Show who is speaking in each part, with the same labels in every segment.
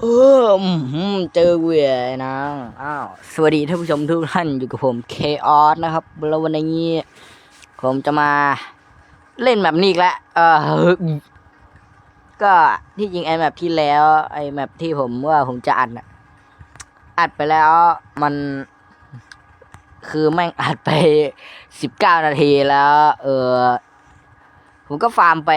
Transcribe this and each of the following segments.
Speaker 1: เออเจอเวียนะอ้าวสวัสดีท่านผู้ชมทุกท่านอยู่กับผมเคออสนะครับแล้ววันนี้ ผมจะมาเล่นแบบนี้อีกแล้วเออก็ที่จริงไอแมปที่แล้ว ไอแมปที่ผมว่าผมจะอัดนะอัดไปแล้วมัน คือแม่งอัดไปสิบเก้านาทีแล้ว เออ ผมก็ฟาร์มไป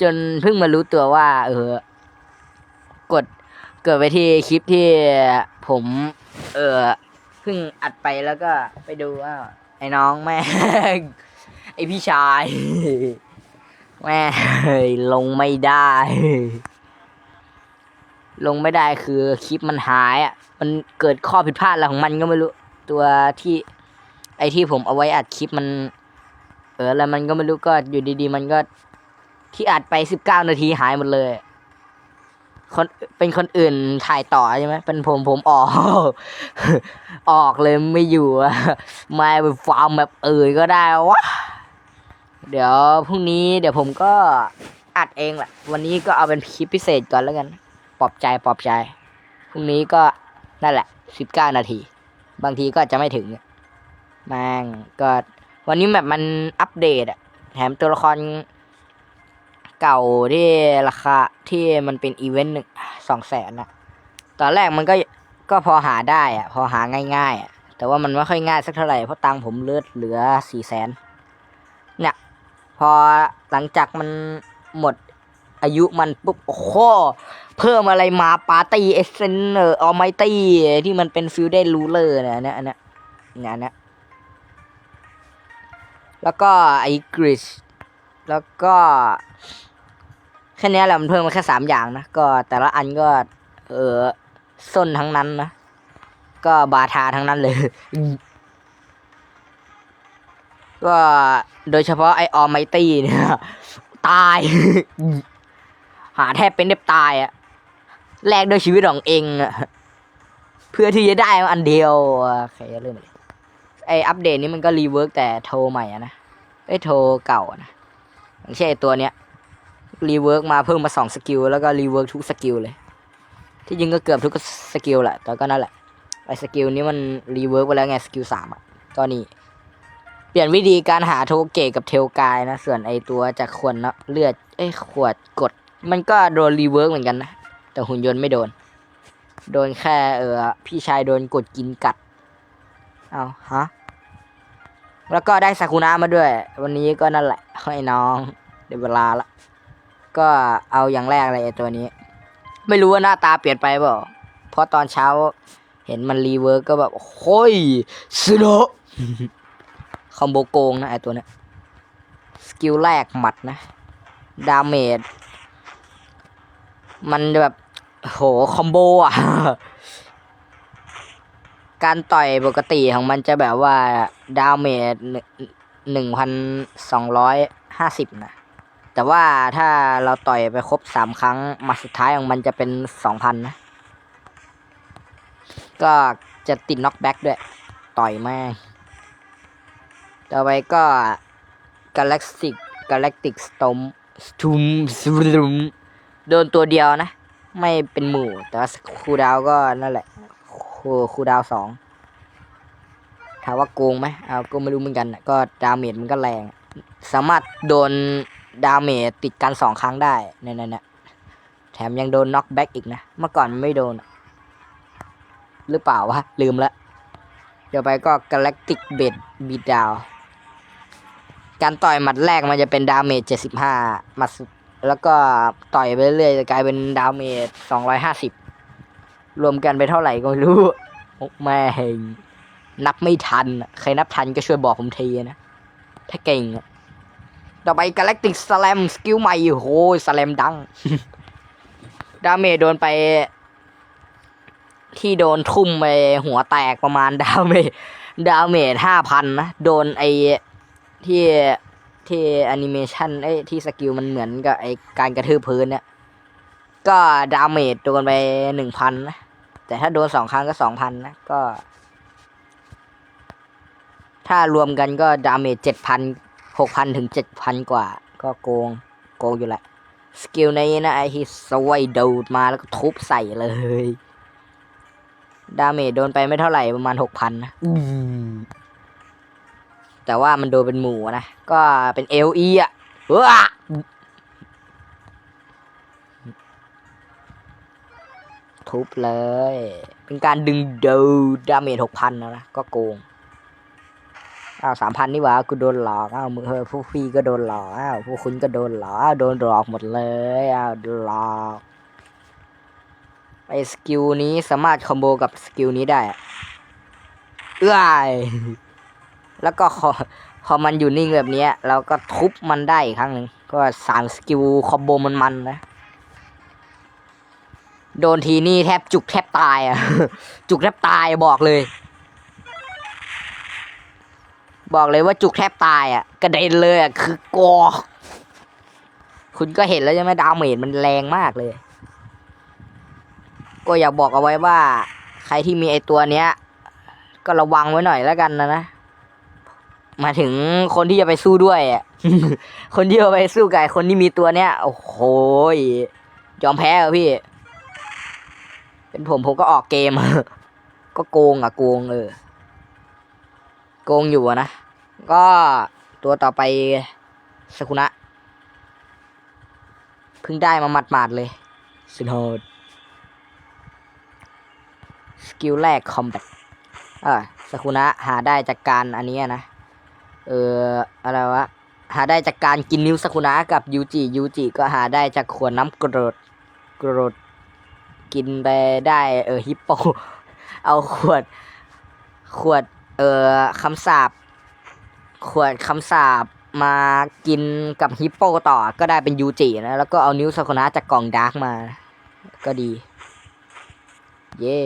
Speaker 1: จนเพิ่งมารู้ตัวว่า เออ กิดไปที่คลิปที่ผม เออเพิ่งอัดไปแล้วก็ไปดูว่าไอ้น้องแม่งไอพี่ชาย แม่ลงไม่ได้ ลงไม่ได้คือคลิปมันหายอะ มันเกิดข้อผิดพลาดอะไรของมันก็ไม่รู้ ตัวที่ ไอที่ผมเอาไว้อัดคลิปมัน เออแล้วมันก็ไม่รู้ก็อยู่ดีๆ มันก็ที่อัดไปสิบเก้านาทีหายหมดเลย คนเป็นคนอื่นถ่ายต่อใช่ไหมเป็นผมผมออก ออกเลยไม่อยู่อะมาไปฟาร์มแบบเอ่ยก็ได้วะเดี๋ยวพรุ่งนี้เดี๋ยวผมก็อัดเองแหละวันนี้ก็เอาเป็นคลิปพิเศษก่อนแล้วกันปลอบใจปลอบใจพรุ่งนี้ก็นั่นแหละสิบเก้านาที บางทีก็จะไม่ถึงแม่งก็วันนี้แบบมันอัปเดตอะแถมตัวละคร เก่าที่ราคาที่มันเป็นอีเวนต์หนึ่งสองแสนนะตอนแรกมันก็ก็พอหาได้อะพอหาง่ายๆอะแต่ว่ามันไม่ค่อยง่ายสักเท่าไหร่เพราะตังผมเลือดเหลือสี่แสนเนี่ย พอหลังจากมันหมดอายุมันปุ๊บโอ้โหเพิ่มอะไรมาปาร์ตี้เอเซนเอออไมตี้ที่มันเป็นฟิลได้รูเลอร์เนี่ยนเนี้ยอันเนี้ยเนี่ยนเนี้ยแล้วก็ไอ้กริชแล้วก็ แค่นี้แหละมันเพิ่มมาแค่สามอย่างนะ ก็แต่ละอันก็ เออส้นทั้งนั้นนะ ก็บาทาทั้งนั้นเลย ก็โดยเฉพาะไอออมไมตี้เนี่ย ตาย หาแทบเป็นเด็บตายอะแลกด้วยชีวิตของเองอะเพื่อที่จะได้อันเดียวโอเคเริ่มเลยไออัปเดตนี้มันก็รีเวิร์กแต่โทรใหม่อะนะไอโทรเก่านะอย่างเช่นไอตัวเนี้ย รีเวิร์กมาเพิ่มมาสองสกิลแล้วก็รีเวิร์กทุกสกิลเลย ที่จริงก็เกือบทุกสกิลแหละแต่ก็นั่นแหละไอ้สกิลนี้มันรีเวิร์กไปแล้วไงสกิลสามอะก็นี่เปลี่ยนวิธีการหาโทเกตกับเทลกายนะ ส่วนไอตัวจากขวดนาะเลือดเอ้ขวดกด มันก็โดนรีเวิร์กเหมือนกันนะแต่หุ่นยนต์ไม่โดน โดนแค่เออพี่ชายโดนกดกินกัดเอาฮะแล้วก็ได้ซากุระมาด้วย วันนี้ก็นั่นแหละให้น้องเดี๋ยวเวลาละ ก็เอาอย่างแรกเลยไอ้ตัวนี้ ไม่รู้ว่าหน้าตาเปลี่ยนไปเปล่าเพราะตอนเช้า เห็นมันรีเวิร์กก็แบบโอ้ยสโนคอมโบโกงนะไอ้ตัวเนี้ยสกิลแรกหมัดนะ ดาเมจมันแบบโหคอมโบอะ การต่อยปกติของมันจะแบบว่า ดาเมจหนึ่งพันสองร้อยห้าสิบนะ แต่ว่าถ้าเราต่อยไปครบสามครั้งมาสุดท้ายของมันจะเป็นสองพันนะ ก็จะติดน็อกแบ็กด้วย ต่อยแม่ต่อไปก็ Galactic Galactic Storm Storm Storm โดนตัวเดียวนะ ไม่เป็นหมู่ แต่ว่าคูดาวก็นั่นแหละ คูคูดาวสองถามว่าโกงไหมเอาก็ไม่รู้เหมือนกัน ก็ดาเมจมันก็แรง สามารถโดน ดาเมจติดกันสองครั้งได้เนี่ยเนี่ยเนี่ยแถมยังโดนน็อกแบ็กอีกนะ เมื่อก่อนไม่โดน หรือเปล่าวะ ลืมละ เดี๋ยวไปก็ Galactic b e d b e a t Down การต่อยหมัดแรกมันจะเป็นดาเมจ75หมัดสุดแล้วก็ต่อยไปเรื่อยจะกลายเป็นดาเมจ250รวมกันไปเท่าไหร่ก็ไม่รู้แม่งนับไม่ทัน ใครนับทันก็ช่วยบอกผมทีนะ ถ้าเก่งอะ ต่อไป Galactic Slam สกิลใหม่โอ้โหสแลมดัง ดาเมจโดนไป ที่โดนทุ่มไปหัวแตกประมาณดาเมจดาเมจห้าพันนะ โดนไอที่ที่แอนิเมชันไอ้ที่สกิลมันเหมือนกับไอการกระทืบพื้นเนี่ยก็ดาเมจโดนไปหนึ่งพันนะ แต่ถ้าโดนสองครั้งก็สองพันนะ ก็ ถ้ารวมกันก็ดาเมจเจ็ดพัน หกพันถึงเจ็ดพันกว่า ก็โกง โกงอยู่แหละ สกิลนี้นะไอที่สวยดูดมาแล้วก็ทุบใส่เลย ดาเมจโดนไปไม่เท่าไหร่ประมาณหกพันนะอืมแต่ว่ามันโดนเป็นหมูนะ ก็เป็นเอลอีอะเฮ้อทุบเลย เป็นการดึงดูดาเมจหกพันนะนะ ก็โกง อ้าวสามพันนี่หว่ากูโดนหลอกอ้าวมึงเฮ้ยพวกพี่ก็โดนหลอกอ้าวพวกคุณก็โดนหลอกอ้าวโดนหลอกหมดเลยอ้าวโดนหลอกไอสกิลนี้สามารถคอมโบกับสกิลนี้ได้เอื้อยแล้วก็พอพอมันอยู่นิ่งแบบนี้เราก็ทุบมันได้อีกครั้งหนึ่งก็สามสกิลคอมโบมันมันนะโดนทีนี่แทบจุกแทบตายอะ จุกแทบตายบอกเลย บอกเลยว่าจุกแทบตายอะ กระเด็นเลยอะ คือกอคุณก็เห็นแล้วใช่ไหมดาวเมจมันแรงมากเลย ก็อยากบอกเอาไว้ว่า ใครที่มีไอตัวเนี้ย ก็ระวังไว้หน่อยแล้วกันนะนะมาถึงคนที่จะไปสู้ด้วยอะ คนที่จะไปสู้กับคนที่มีตัวเนี้ย โอ้โหยอมแพ้เหรอพี่ เป็นผมผมก็ออกเกม ก็โกงอะโกงเออ โกงอยู่อะนะ ก็ตัวต่อไปสกุนะเพิ่งได้มาหมาดๆเลยสุดโหดสกิลแรกคอมแบทอ่าสกุนะหาได้จากการอันนี้อะนะ เอออะไรวะ หาได้จากการกินนิ้วสกุนะกับยูจิยูจิก็หาได้จากขวดน้ำกรดกรดกินไปได้ เออฮิปโป เอาขวด ขวด เออคำสาบขวดคำสาบมากินกับฮิปโปต่อก็ได้เป็นยูจินะ แล้วก็เอานิ้วสกุนะจากกล่องดาร์กมา ก็ดี เย่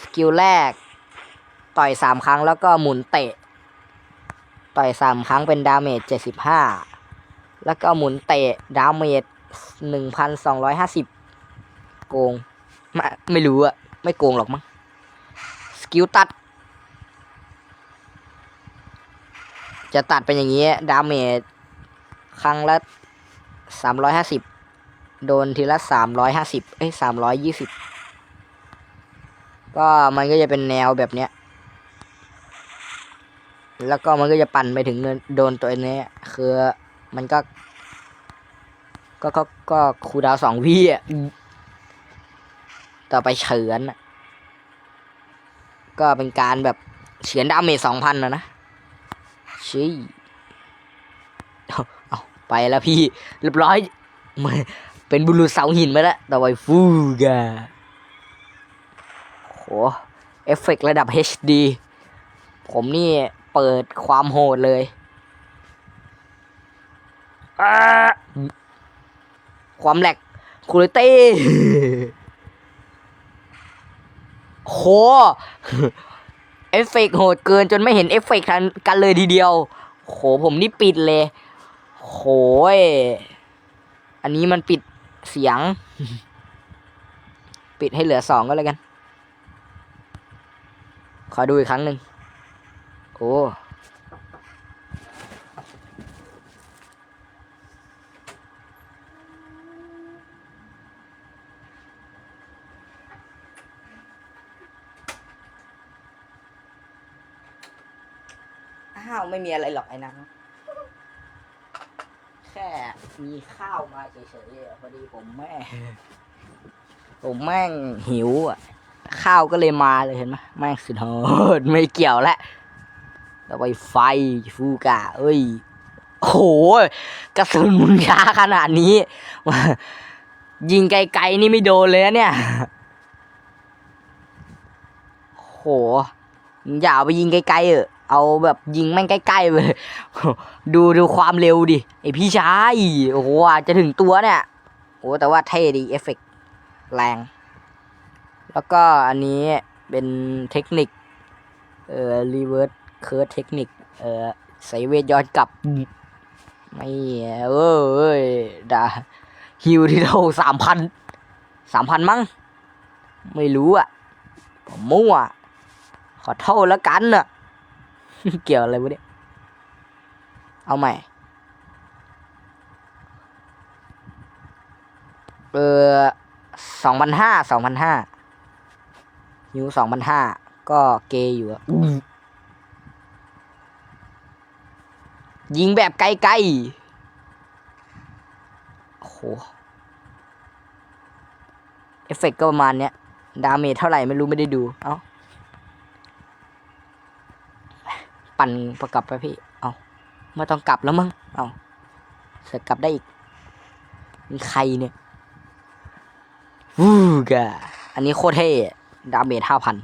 Speaker 1: สกิลแรก ต่อยสามครั้งแล้วก็หมุนเตะ ต่อยสามครั้งเป็นดาเมจเจ็ดสิบห้าแล้วก็หมุนเตะดาเมจหนึ่งพันสองร้อยห้าสิบโกง ไม่ไม่รู้อะไม่โกงหรอกมั้งสกิลตัด จะตัดเป็นอย่างนี้ ดาเมจครั้งละสามร้อยห้าสิบโดนทีละสามร้อยห้าสิบเอ้ยสามร้อยยี่สิบก็มันก็จะเป็นแนวแบบเนี้ย แล้วก็มันก็จะปั่นไปถึงโดนตัวนี้คือมันก็ ก็ก็ก็คูดาวสองวิอะต่อไปเฉือนก็เป็นการแบบเฉือนดาเมจสองพันนะนะ ชี้เอาเอาไปแล้วพี่เรียบร้อยไม่เป็นบุรุษเสาหินไปแล้วต่อไปฟูกาโหเอฟเฟกต์ระดับ HD ผมนี่เปิดความโหดเลยอ่าความแหลกคูลิตี้โห เอฟเฟกต์โหดเกินจนไม่เห็นเอฟเฟกต์กันกันเลยทีเดียว โหผมนี่ปิดเลย โหยอันนี้มันปิดเสียง ปิดให้เหลือสองก็แล้วกัน ขอดูอีกครั้งหนึ่งโอ้ อ้าวไม่มีอะไรหรอกไอ้นั้นแค่มีข้าวมาเฉยๆอะพอดีผมแม่งผมแม่งหิวอะ ข้าวก็เลยมาเลยเห็นไหมแม่งสุดโหดไม่เกี่ยวแล้วต่อไปไฟฟูกะ เอ้ยโอ้โหกระสุนมุนช้าขนาดนี้ ยิงไกลๆนี่ไม่โดนเลยนะเนี่ยโหอย่าเอาไปยิงไกลๆเออ เอาแบบยิงแม่งใกล้ๆไปเลย ดูดูความเร็วดิ ไอพี่ชาย โอ้โหจะถึงตัวเนี่ยโอ้แต่ว่าเท่ดีเอฟเฟกแรง แล้วก็อันนี้เป็นเทคนิค เอ่อรีเวิร์สเคิร์ดเทคนิค เอ่อใส่เวทย้อนกลับ ไม่เอ้ยดาฮิวที่เราสามพันสามพันมั้ง ไม่รู้อะผมมั่วขอโทษแล้วกันน่ะ เกี่ยวอะไรวะเนี่ย เอาใหม่ เออสองพันห้า สองพันห้าฮิวสองพันห้า ก็เกยอยู่อะยิงแบบไกลๆ โอ้โห เอฟเฟกต์ก็ประมาณเนี้ย ดาเมจเท่าไหร่ไม่รู้ไม่ได้ดู เอ้า ปั่นประกลับไปพี่ เอาไม่ต้องกลับแล้วมั้ง เอาเสร็จกลับได้อีกมีใครเนี่ยวู้กะอันนี้โคตรเท่ดาเมจห้าพัน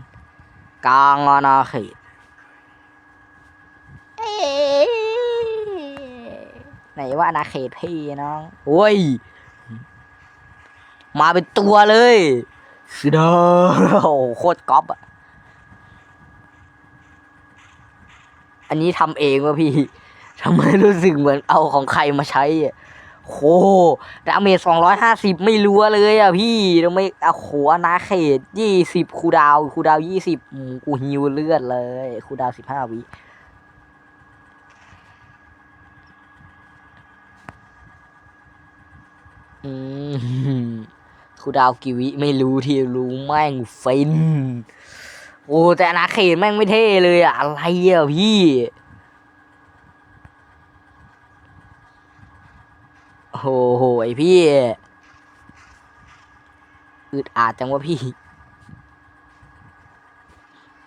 Speaker 1: กลางอาณาเขตไหนว่าอาณาเขตพี่น้องโอ้ย มาเป็นตัวเลยสุดโอ้โหโคตรก๊อปอะ อันนี้ทำเองวะพี่ทำไมรู้สึกเหมือนเอาของใครมาใช้อะโหดาเมจสองร้อยห้าสิบไม่รัวเลยอะพี่ทำไมอะโหนาเขตยี่สิบคูดาวคูดาวยี่สิบกูฮิวเลือดเลยคูดาวสิบห้าวิอืมครูดาวกิวิไม่รู้ที่รู้แม่งฟิน โอ้แต่อนาเขตแม่งไม่เท่เลยอะอะไรอะพี่โอ้โหไอพี่อึดอาดจังวะพี่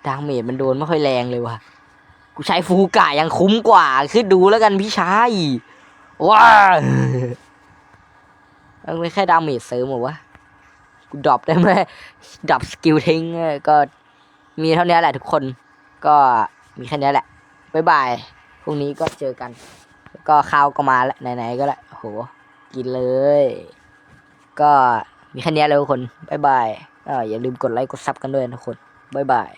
Speaker 1: ดางเมจมันโดนไม่ค่อยแรงเลยว่ะกูใช้ฟูกะยังคุ้มกว่าคือดูแล้วกันพี่ชายว้ามันไม่แค่ดาเมจเสริมหรอวะกูดรอปได้ไหมดรอปสกิลทิ้งก็ มีเท่านี้แหละทุกคนก็มีแค่นี้แหละบ๊ายบายพรุ่งนี้ก็เจอกัน ก็ข้าวก็มาแล้วไหนๆก็แล้วโหกินเลย ก็มีแค่นี้แล้วทุกคนบ๊ายบายอออย่าลืมกดไลค์กดซับกันด้วยนะทุกคนบ๊ายบาย